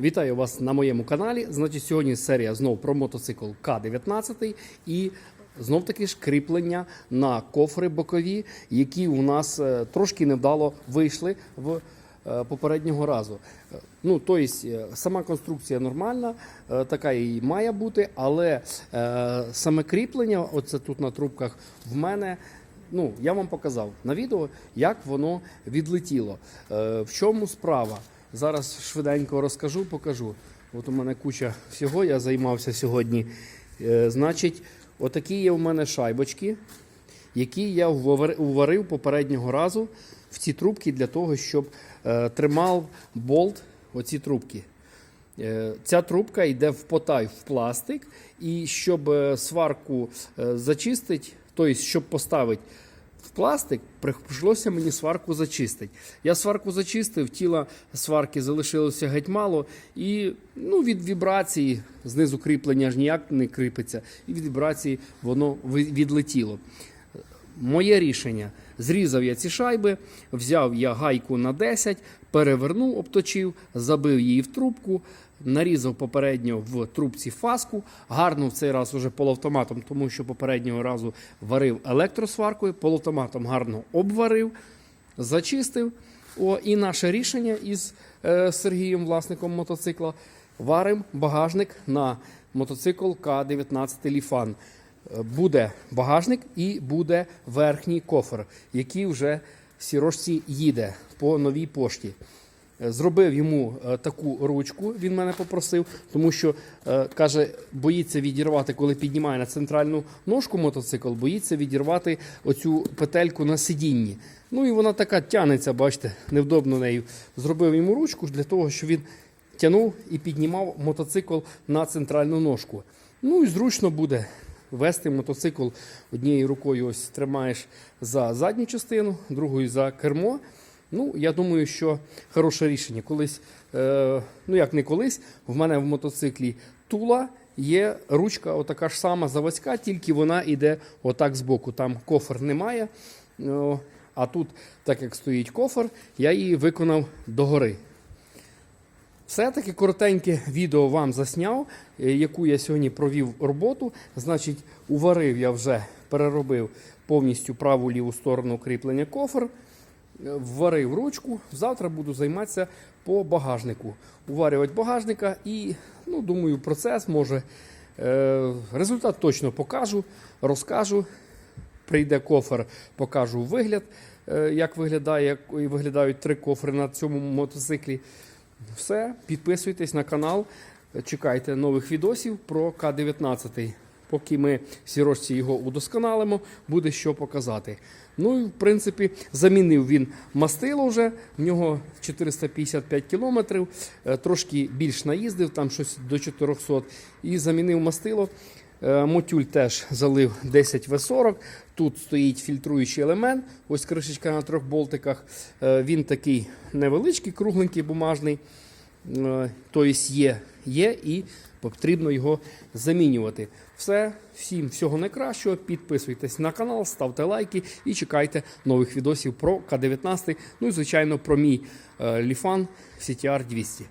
Вітаю вас на моєму каналі. Значить, сьогодні серія знов про мотоцикл К-19 і знов таки ж кріплення на кофри бокові, які у нас е, трошки невдало вийшли в е, попереднього разу. Е, Ну, тобто, сама конструкція нормальна, така і має бути, але саме кріплення, оце тут на трубках, в мене ну, я вам показав на відео, як воно відлетіло. В чому справа? Зараз швиденько розкажу, покажу. От у мене куча всього, я займався сьогодні. Е, значить, отакі є у мене шайбочки, які я уварив попереднього разу в ці трубки для того, щоб е, тримав болт оці трубки. Е, Ця трубка йде в потай в пластик, і щоб сварку зачистити, тобто, щоб поставити в пластик, прийшлося мені сварку зачистити. Я сварку зачистив, тіла сварки залишилося геть мало, і ну, від вібрації знизу кріплення ж ніяк не кріпиться, і від вібрації воно відлетіло. Моє рішення. Зрізав я ці шайби, взяв я гайку на 10, перевернув, обточив, забив її в трубку, нарізав попередньо в трубці фаску, гарно в цей раз уже полуавтоматом, тому що попереднього разу варив електросваркою, полуавтоматом гарно обварив, зачистив. О, і наше рішення із е, Сергієм, власником мотоцикла, варимо багажник на мотоцикл К-19 Ліфан. Буде багажник і буде верхній кофр, який вже в сірожці їде по новій пошті. Е, Зробив йому е, таку ручку, він мене попросив, тому що е, каже, боїться відірвати, коли піднімає на центральну ножку мотоцикл, боїться відірвати оцю петельку на сидінні. Ну і вона така тянеться, бачите, невдобно нею. Зробив йому ручку для того, щоб він тягнув і піднімав мотоцикл на центральну ножку. Ну і зручно буде вести мотоцикл однією рукою ось тримаєш за задню частину, другою за кермо. Ну, я думаю, що хороше рішення. Колись, е, ну як не колись, в мене в мотоциклі тула є ручка, отака ж сама заводська, тільки вона йде отак збоку. Там кофр немає. О, а тут, так як стоїть кофр, я її виконав догори. Все-таки коротеньке відео вам засняв, е, яку я сьогодні провів роботу. Значить, уварив я вже, переробив повністю праву ліву сторону кріплення кофр, е, вварив ручку. Завтра буду займатися по багажнику. Уварювати багажника і, ну, думаю, процес може. Е, результат точно покажу, розкажу. Прийде кофр, покажу вигляд, як виглядає, як виглядають три кофри на цьому мотоциклі. Все, підписуйтесь на канал, чекайте нових відосів про К-19. Поки ми в сірожці його удосконалимо, буде що показати. Ну і в принципі замінив він мастило вже. В нього 455 кілометрів, е, трошки більш наїздив, там щось до 400, і замінив мастило. Е, Мотюль теж залив 10 В40. Тут стоїть фільтруючий елемент. Ось кришечка на трьох болтиках. Е, Він такий невеличкий, кругленький, бумажний. Е, Тобто є, є і потрібно його замінювати. Все, всім всього найкращого. Підписуйтесь на канал, ставте лайки і чекайте нових відосів про К-19. Ну і звичайно про мій Ліфан CTR 200.